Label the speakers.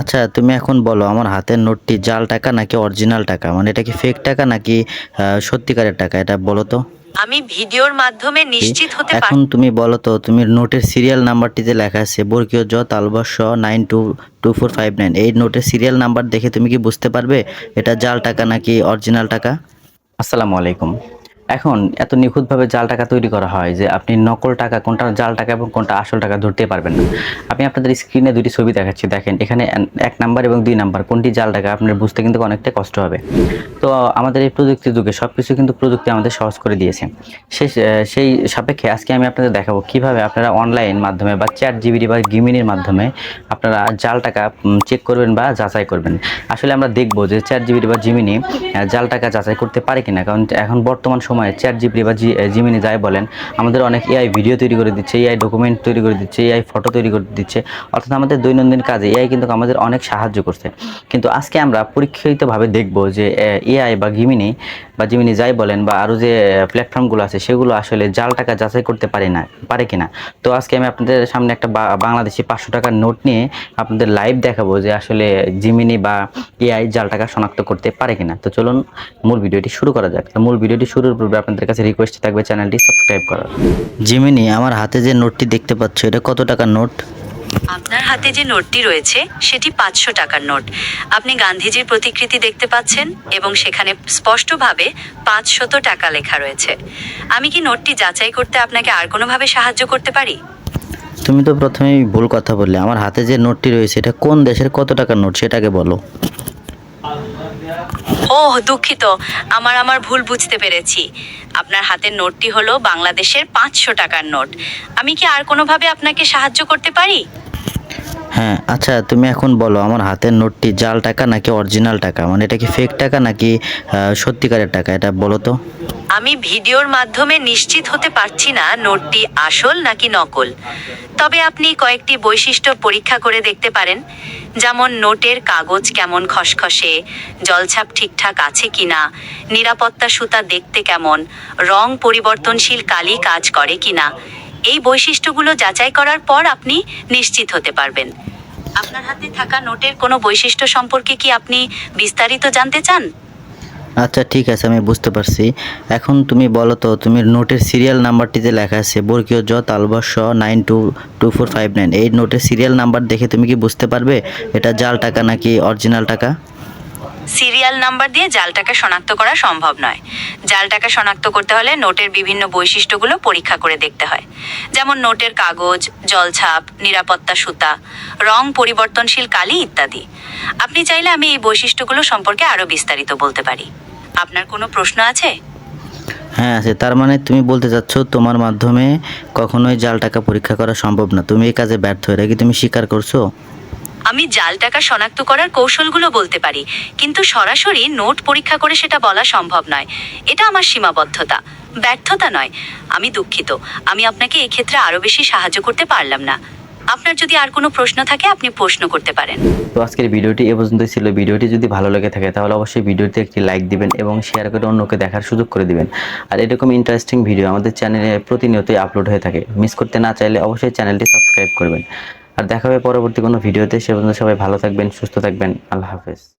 Speaker 1: আচ্ছা তুমি এখন বলো আমার হাতের নোটটি জাল টাকা নাকি অরিজিনাল টাকা? মানে এটা কি ফেক টাকা নাকি সত্যিকারের টাকা? এটা বলো তো।
Speaker 2: আমি ভিডিওর মাধ্যমে নিশ্চিত হতে পারি
Speaker 1: এখন তুমি বলো তো তুমি নোটের সিরিয়াল নাম্বারটিতে লেখা আছে বর্গীয় জ তালবস্য nine two two four five nine এই নোটের সিরিয়াল নাম্বার দেখে তুমি কি বুঝতে পারবে এটা জাল টাকা নাকি অরিজিনাল টাকা? আসসালামু আলাইকুম। এখন এত নিখুঁতভাবে জাল টাকা তৈরি করা হয় যে আপনি নকল টাকা, কোনটা জাল টাকা এবং কোনটা আসল টাকা ধরতে পারবেন না। আমি আপনাদের স্ক্রিনে দুটি ছবি দেখাচ্ছি। দেখেন, এখানে এক নাম্বার এবং দুই নাম্বার, কোনটি জাল টাকা আপনার বুঝতে কিন্তু অনেকটা কষ্ট হবে। তো, আমাদের এই প্রযুক্তি যুগে সব কিছু কিন্তু প্রযুক্তি আমাদের সহজ করে দিয়েছে। সেই সেই সাপেক্ষে আজকে আমি আপনাদের দেখাবো কীভাবে আপনারা অনলাইন মাধ্যমে বা চ্যাট জিবিডি বা গিমিনির মাধ্যমে আপনারা জাল টাকা চেক করবেন বা যাচাই করবেন। আসলে আমরা দেখব যে চ্যাট জিবিডি বা জিমিনি জাল টাকা যাচাই করতে পারে কিনা। কারণ এখন বর্তমান সময়ে চ্যাট জিপি বা জিমিনি যাই বলেন, আমাদের অনেক এআই ভিডিও তৈরি করে দিচ্ছে এআই ডকুমেন্ট তৈরি করে দিচ্ছে এআই ফটো তৈরি করে দিচ্ছে, অর্থাৎ আমাদের দৈনন্দিন কাজে এআই কিন্তু আমাদের অনেক সাহায্য করছে। কিন্তু আজকে আমরা পরীক্ষিতভাবে দেখব যে এআই বা গিমিনি বা জিমিনি যাই বলেন বা আরও যে প্ল্যাটফর্মগুলো আছে, সেগুলো আসলে জাল টাকা যাচাই করতে পারে না, পারে কিনা। তো আজকে আমি আপনাদের সামনে একটা বাংলাদেশি পাঁচশো টাকার নোট নিয়ে আপনাদের লাইভ দেখাবো যে আসলে জিমিনি বা এআই জাল টাকা শনাক্ত করতে পারে কিনা। তো চলুন মূল ভিডিওটি শুরু করা যাক। মূল ভিডিওটি শুরুর পূর্বে আপনাদের কাছে রিকোয়েস্ট থাকবে চ্যানেলটি সাবস্ক্রাইব করার। জিমিনি আমার হাতে যে নোটটি দেখতে পাচ্ছ, এটা কত টাকার নোট?
Speaker 2: আপনার হাতে যে নোটটি রয়েছে, সেটি পাঁচশো টাকার নোট। আপনি গান্ধীজির প্রতিকৃতি দেখতে পাচ্ছেন এবং সেখানে স্পষ্টভাবে পাঁচশত টাকা লেখা রয়েছে। আমি কি নোটটি যাচাই করতে আপনাকে আর কোনোভাবে সাহায্য করতে পারি?
Speaker 1: তুমি তো প্রথমেই ভুল কথা বললে। আমার হাতে যে নোটটি রয়েছে, এটা কোন দেশের কত টাকার নোট, সেটাকে বলো।
Speaker 2: ওহ, দুঃখিত। আমার আমার ভুল বুঝতে পেরেছি। আপনার হাতের নোটটি হলো বাংলাদেশের পাঁচশো টাকার নোট। আমি কি আর কোনোভাবে আপনাকে সাহায্য করতে পারি?
Speaker 1: হ্যাঁ আচ্ছা তুমি এখন বলো, আমার হাতের নোটটি জাল টাকা নাকি অরিজিনাল টাকা? মানে এটা কি ফেক টাকা নাকি সত্যিকারের টাকা? এটা বলো তো।
Speaker 2: আমি ভিডিওর মাধ্যমে নিশ্চিত হতে পারছি না নোটটি আসল নাকি নকল। তবে আপনি কয়েকটি বৈশিষ্ট্য পরীক্ষা করে দেখতে পারেন, যেমন নোটের কাগজ কেমন খসখসে, জলছাপ ঠিকঠাক আছে কিনা, নিরাপত্তা সুতা দেখতে কেমন, রং পরিবর্তনশীল কালি কাজ করে কিনা এই বৈশিষ্ট্যগুলো যাচাই করার পর আপনি নিশ্চিত হতে পারবেন। আপনার হাতে থাকা নোটের কোনো বৈশিষ্ট্য সম্পর্কে কি আপনি বিস্তারিত জানতে চান?
Speaker 1: আচ্ছা ঠিক আছে, আমি বুঝতে পারছি। এখন তুমি বলো তো, তুমি নোটের সিরিয়াল নাম্বারটিতে লেখা আছে, বর্গীয় জ তালবস্য nine two two four five nine এই নোটের সিরিয়াল নাম্বার দেখে তুমি কি বুঝতে পারবে? এটা জাল টাকা নাকি অরিজিনাল টাকা?
Speaker 2: সিরিয়াল নাম্বার দিয়ে জাল টাকা শনাক্ত করা সম্ভব নয়। জাল টাকা শনাক্ত করতে হলে নোটের বিভিন্ন বৈশিষ্ট্যগুলো পরীক্ষা করে দেখতে হয়। যেমন নোটের কাগজ, জলছাপ, নিরাপত্তা সুতা, রং পরিবর্তনশীল কালি ইত্যাদি। আপনি চাইলে আমি এই বৈশিষ্ট্যগুলো সম্পর্কে আরও বিস্তারিত বলতে পারি। আপনার কোনো প্রশ্ন আছে?
Speaker 1: হ্যাঁ আছে। তার মানে তুমি বলতে চাচ্ছ তোমার মাধ্যমে কখনোই জাল টাকা পরীক্ষা করা সম্ভব না। তুমি এই কাজে ব্যর্থ। এটা কি তুমি স্বীকার করছ?
Speaker 2: আমি জাল টাকা শনাক্ত করার কৌশলগুলো বলতে পারি, কিন্তু সরাসরি নোট পরীক্ষা করে সেটা বলা সম্ভব নয়। এটা আমার সীমাবদ্ধতা, ব্যর্থতা নয়। আমি দুঃখিত, আমি আপনাকে এক্ষেত্রে আরও বেশি সাহায্য করতে পারলাম না। আপনার যদি আর কোনো প্রশ্ন থাকে, আপনি প্রশ্ন করতে পারেন।
Speaker 1: তো আজকের ভিডিওটি এ পর্যন্তই ছিল। ভিডিওটি যদি ভালো লেগে থাকে, তাহলে অবশ্যই ভিডিওতে একটি লাইক দিবেন এবং শেয়ার করে অন্যকে দেখার সুযোগ করে দিবেন। আর এরকম ইন্টারেস্টিং ভিডিও আমাদের চ্যানেলে প্রতিনিয়তই আপলোড হয়ে থাকে। মিস করতে না চাইলে অবশ্যই চ্যানেলটি সাবস্ক্রাইব করবেন। আর দেখা হবে পরবর্তী কোনো ভিডিওতে। সে পর্যন্ত সবাই ভালো থাকবেন, সুস্থ থাকবেন। আল্লাহ হাফেজ।